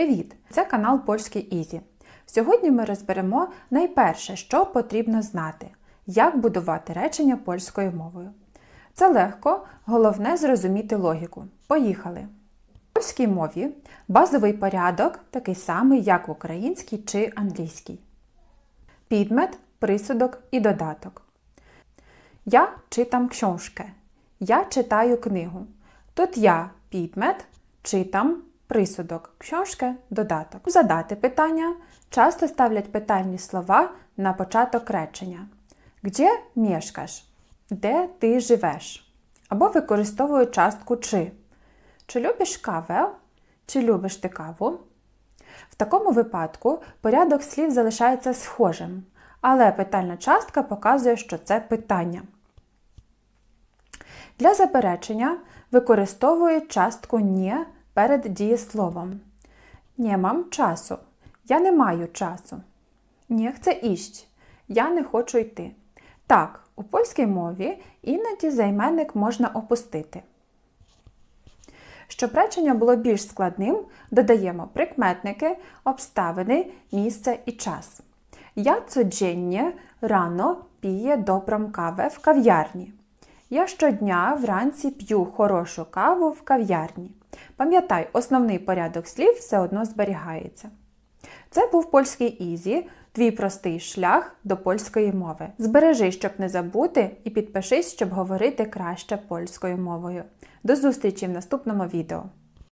Привіт! Це канал Польський Ізі. Сьогодні ми розберемо найперше, що потрібно знати, як будувати речення польською мовою. Це легко, головне зрозуміти логіку. Поїхали! В польській мові базовий порядок такий самий, як в українській чи англійській. Підмет, присудок і додаток. Я читам książkę. Я читаю книгу. Тут я підмет, читам, присудок, książkę, додаток. Задати питання часто ставлять питальні слова на початок речення. Где mieszkasz? Де ти живеш? Або використовують частку чи. Чи любиш каву? Чи любиш ти каву? В такому випадку порядок слів залишається схожим, але питальна частка показує, що це питання. Для заперечення використовують частку «не» перед дієсловом. Не мам часу. Я не маю часу. Не chcę іść. Я не хочу йти. Так, у польській мові іноді займенник можна опустити. Щоб речення було більш складним, додаємо прикметники, обставини, місце і час. Я codziennie рано піє добром кавę в кав'ярні. Я щодня вранці п'ю хорошу каву в кав'ярні. Пам'ятай, основний порядок слів все одно зберігається. Це був польський Ізі, твій простий шлях до польської мови. Збережи, щоб не забути, і підпишись, щоб говорити краще польською мовою. До зустрічі в наступному відео!